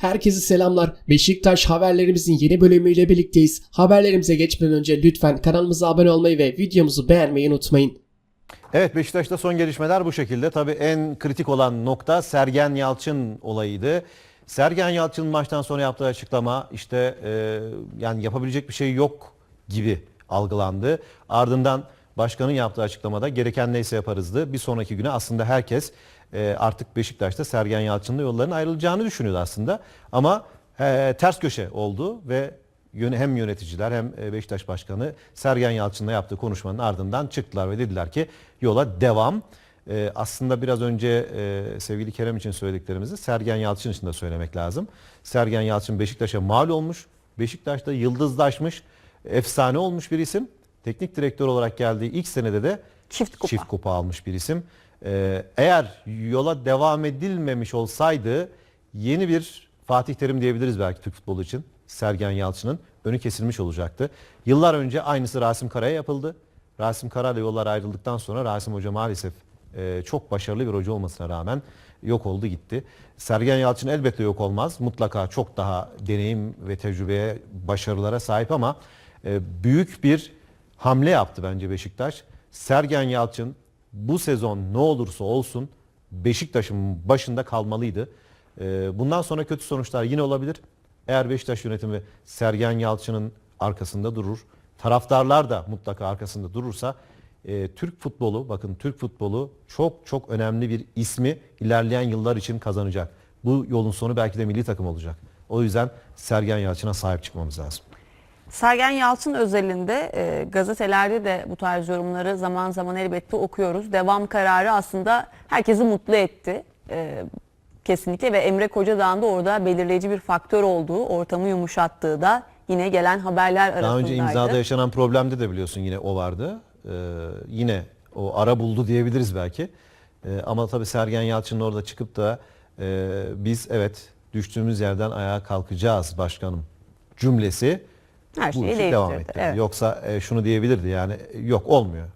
Herkese selamlar. Beşiktaş haberlerimizin yeni bölümüyle birlikteyiz. Haberlerimize geçmeden önce lütfen kanalımıza abone olmayı ve videomuzu beğenmeyi unutmayın. Evet Beşiktaş'ta son gelişmeler bu şekilde. Tabii en kritik olan nokta Sergen Yalçın olayıydı. Sergen Yalçın'ın maçtan sonra yaptığı açıklama işte e, yani yapabilecek bir şey yok gibi algılandı. Ardından başkanın yaptığı açıklamada gereken neyse yaparızdı. Bir sonraki güne aslında herkes e, artık Beşiktaş'ta Sergen Yalçın'la yolların ayrılacağını düşünüyordu aslında. Ama e, ters köşe oldu ve hem yöneticiler hem e, Beşiktaş Başkanı Sergen Yalçın'la yaptığı konuşmanın ardından çıktılar ve dediler ki yola devam. E, aslında biraz önce e, sevgili Kerem için söylediklerimizi Sergen Yalçın için de söylemek lazım. Sergen Yalçın Beşiktaş'a mal olmuş. Beşiktaş'ta yıldızlaşmış, efsane olmuş bir isim. Teknik direktör olarak geldiği ilk senede de Çift kupa. çift kupa almış bir isim. E, eğer yola devam edilmemiş olsaydı yeni bir Fatih Terim diyebiliriz belki Türk futbolu için. Sergen Yalçın'ın önü kesilmiş olacaktı. Yıllar önce aynısı Rasim Kara'ya yapıldı. Rasim Kara ile yollar ayrıldıktan sonra Rasim Hoca maalesef e, çok başarılı bir hoca olmasına rağmen yok oldu gitti. Sergen Yalçın elbette yok olmaz. Mutlaka çok daha deneyim ve tecrübeye, başarılara sahip ama e, büyük bir hamle yaptı bence Beşiktaş. Sergen Yalçın bu sezon ne olursa olsun Beşiktaş'ın başında kalmalıydı. Ee, Bundan sonra kötü sonuçlar yine olabilir. Eğer Beşiktaş yönetimi Sergen Yalçın'ın arkasında durur, taraftarlar da mutlaka arkasında durursa e, Türk futbolu, bakın Türk futbolu çok çok önemli bir ismi ilerleyen yıllar için kazanacak. Bu yolun sonu belki de milli takım olacak. O yüzden Sergen Yalçın'a sahip çıkmamız lazım. Sergen Yalçın özelinde e, gazetelerde de bu tarz yorumları zaman zaman elbette okuyoruz. Devam kararı aslında herkesi mutlu etti. E, kesinlikle ve Emre Kocadağ'ın da orada belirleyici bir faktör olduğu, ortamı yumuşattığı da yine gelen haberler arasındaydı. Daha önce imzada yaşanan problemde de biliyorsun yine o vardı. Ee, yine o ara buldu diyebiliriz belki. Ee, ama tabii Sergen Yalçın'ın orada çıkıp da e, biz evet düştüğümüz yerden ayağa kalkacağız başkanım cümlesi Her bu şeyi işi devam etti. evet. Yoksa e, şunu diyebilirdi yani yok olmuyor.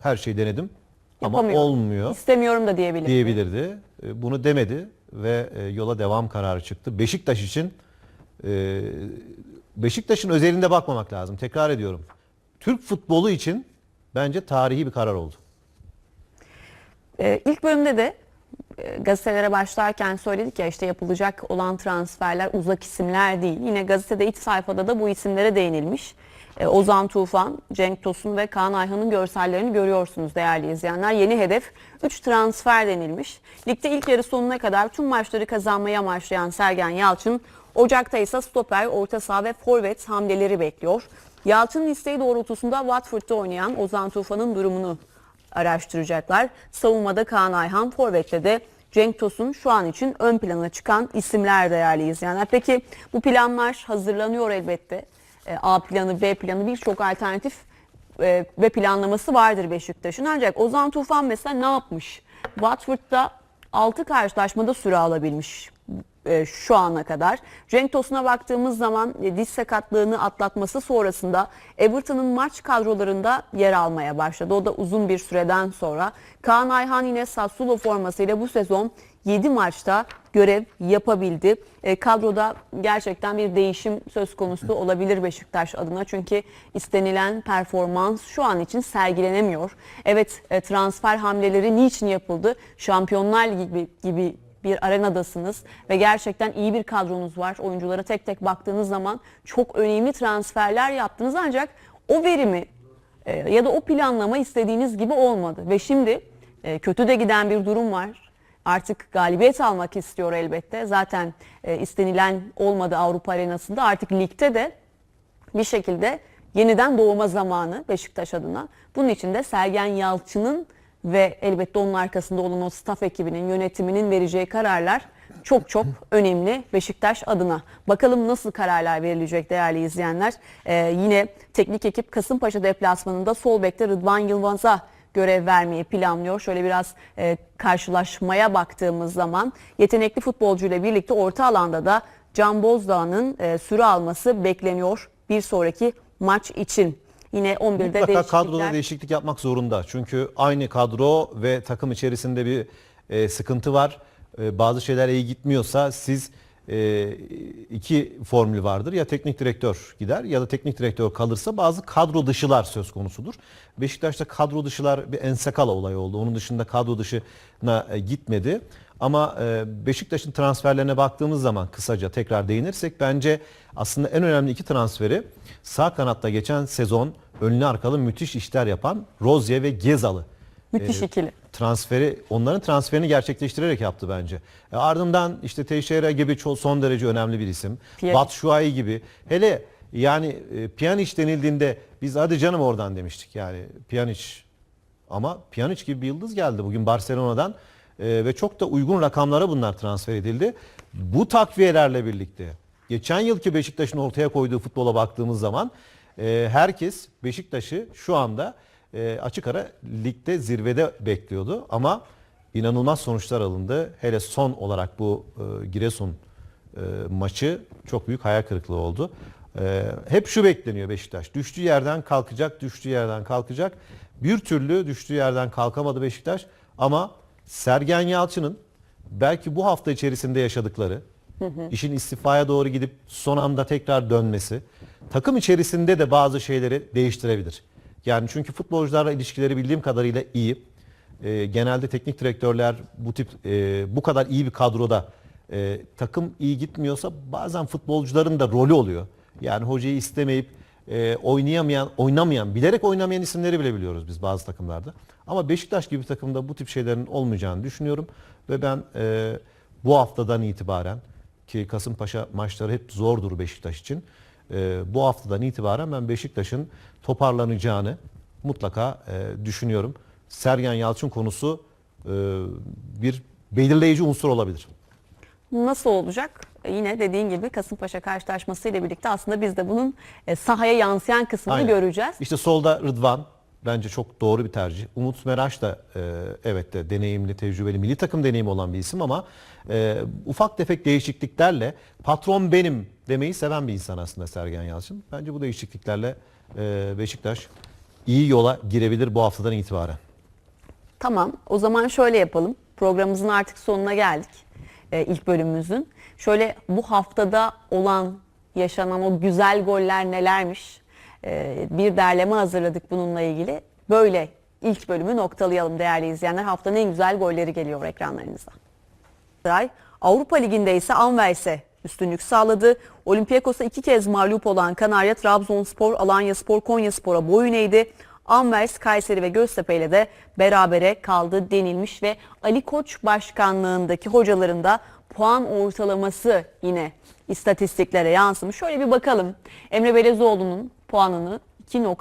Her şeyi denedim ama olmuyor İstemiyorum da diyebilir. diyebilirdi. E, Bunu demedi ve e, yola devam kararı çıktı. Beşiktaş için e, Beşiktaş'ın özelinde bakmamak lazım. Tekrar ediyorum. Türk futbolu için bence tarihi bir karar oldu. Ee, ilk bölümde de gazetelere başlarken söyledik ya işte yapılacak olan transferler uzak isimler değil. Yine gazetede iç sayfada da bu isimlere değinilmiş. Ee, Ozan Tufan, Cenk Tosun ve Kaan Ayhan'ın görsellerini görüyorsunuz değerli izleyenler. Yeni hedef 3 transfer denilmiş. Ligde ilk yarı sonuna kadar tüm maçları kazanmaya amaçlayan Sergen Yalçın, Ocak'ta ise stoper, orta saha ve forvet hamleleri bekliyor. Yalçın'ın isteği doğrultusunda Watford'da oynayan Ozan Tufan'ın durumunu araştıracaklar. Savunmada Kaan Ayhan, Forvet'te de Cenk Tosun şu an için ön plana çıkan isimler değerli izleyenler. Peki bu planlar hazırlanıyor elbette. E, A planı, B planı birçok alternatif e, ve planlaması vardır Beşiktaş'ın. Ancak Ozan Tufan mesela ne yapmış? Watford'da 6 karşılaşmada süre alabilmiş e, şu ana kadar. Cenk Tosun'a baktığımız zaman e, diz sakatlığını atlatması sonrasında Everton'ın maç kadrolarında yer almaya başladı. O da uzun bir süreden sonra. Kaan Ayhan yine Sassuolo formasıyla bu sezon 7 maçta görev yapabildi. E, kadroda gerçekten bir değişim söz konusu olabilir Beşiktaş adına. Çünkü istenilen performans şu an için sergilenemiyor. Evet e, transfer hamleleri niçin yapıldı? Şampiyonlar gibi, gibi bir arenadasınız ve gerçekten iyi bir kadronuz var. Oyunculara tek tek baktığınız zaman çok önemli transferler yaptınız ancak o verimi e, ya da o planlama istediğiniz gibi olmadı. Ve şimdi e, kötü de giden bir durum var. Artık galibiyet almak istiyor elbette. Zaten e, istenilen olmadı Avrupa arenasında. Artık ligde de bir şekilde yeniden doğma zamanı Beşiktaş adına. Bunun için de Sergen Yalçın'ın ve elbette onun arkasında olan o staff ekibinin, yönetiminin vereceği kararlar çok çok önemli Beşiktaş adına. Bakalım nasıl kararlar verilecek değerli izleyenler. Ee, yine teknik ekip Kasımpaşa deplasmanında sol bekte Rıdvan Yılmaz'a görev vermeyi planlıyor. Şöyle biraz e, karşılaşmaya baktığımız zaman yetenekli futbolcuyla birlikte orta alanda da Can Bozdağ'ın e, süre alması bekleniyor bir sonraki maç için. Yine 11'de Mutlaka değişiklikler. kadroda değişiklik yapmak zorunda. Çünkü aynı kadro ve takım içerisinde bir e, sıkıntı var. E, bazı şeyler iyi gitmiyorsa siz e, iki formül vardır. Ya teknik direktör gider ya da teknik direktör kalırsa bazı kadro dışılar söz konusudur. Beşiktaş'ta kadro dışılar bir ensekala olayı oldu. Onun dışında kadro dışına e, gitmedi. Ama e, Beşiktaş'ın transferlerine baktığımız zaman kısaca tekrar değinirsek bence aslında en önemli iki transferi sağ kanatta geçen sezon önlü arkalı müthiş işler yapan Rozier ve Gezalı Müthiş e, ikili. transferi onların transferini gerçekleştirerek yaptı bence. E, ardından işte Teixeira gibi son derece önemli bir isim. Batshuayi gibi. Hele yani e, Pjanic denildiğinde biz hadi canım oradan demiştik yani Pjanic ama Pjanic gibi bir yıldız geldi bugün Barcelona'dan E, ve çok da uygun rakamlara bunlar transfer edildi. Bu takviyelerle birlikte geçen yılki Beşiktaş'ın ortaya koyduğu futbola baktığımız zaman e, herkes Beşiktaş'ı şu anda e, açık ara ligde zirvede bekliyordu ama inanılmaz sonuçlar alındı. Hele son olarak bu e, Giresun e, maçı çok büyük hayal kırıklığı oldu. Hep şu bekleniyor Beşiktaş. Düştüğü yerden kalkacak, düştüğü yerden kalkacak. Bir türlü düştüğü yerden kalkamadı Beşiktaş ama Sergen Yalçın'ın belki bu hafta içerisinde yaşadıkları, işin istifaya doğru gidip son anda tekrar dönmesi, takım içerisinde de bazı şeyleri değiştirebilir. Yani çünkü futbolcularla ilişkileri bildiğim kadarıyla iyi. E, genelde teknik direktörler bu tip e, bu kadar iyi bir kadroda e, takım iyi gitmiyorsa bazen futbolcuların da rolü oluyor. Yani hocayı istemeyip e, oynayamayan, oynamayan, bilerek oynamayan isimleri bile biliyoruz biz bazı takımlarda. Ama Beşiktaş gibi takımda bu tip şeylerin olmayacağını düşünüyorum ve ben e, bu haftadan itibaren ki Kasımpaşa maçları hep zordur Beşiktaş için. E, bu haftadan itibaren ben Beşiktaş'ın toparlanacağını mutlaka e, düşünüyorum. Sergen Yalçın konusu e, bir belirleyici unsur olabilir. Nasıl olacak? Yine dediğin gibi Kasımpaşa karşılaşması ile birlikte aslında biz de bunun e, sahaya yansıyan kısmını Aynen. göreceğiz. İşte solda Rıdvan bence çok doğru bir tercih. Umut Meraş da e, evet de deneyimli, tecrübeli, milli takım deneyimi olan bir isim ama e, ufak tefek değişikliklerle patron benim demeyi seven bir insan aslında Sergen Yalçın. Bence bu değişikliklerle e, Beşiktaş iyi yola girebilir bu haftadan itibaren. Tamam o zaman şöyle yapalım. Programımızın artık sonuna geldik. Ee, ilk bölümümüzün. Şöyle bu haftada olan, yaşanan o güzel goller nelermiş? Ee, bir derleme hazırladık bununla ilgili. Böyle ilk bölümü noktalayalım değerli izleyenler. Haftanın en güzel golleri geliyor ekranlarınıza. Avrupa Ligi'nde ise Anvers'e üstünlük sağladı. Olympiakos'a iki kez mağlup olan Kanarya, Trabzonspor, Alanyaspor, Konyaspor'a boyun eğdi. Anvers, Kayseri ve Göztepe ile de berabere kaldı denilmiş ve Ali Koç başkanlığındaki hocaların da puan ortalaması yine istatistiklere yansımış. Şöyle bir bakalım. Emre Belezoğlu'nun puanını 2.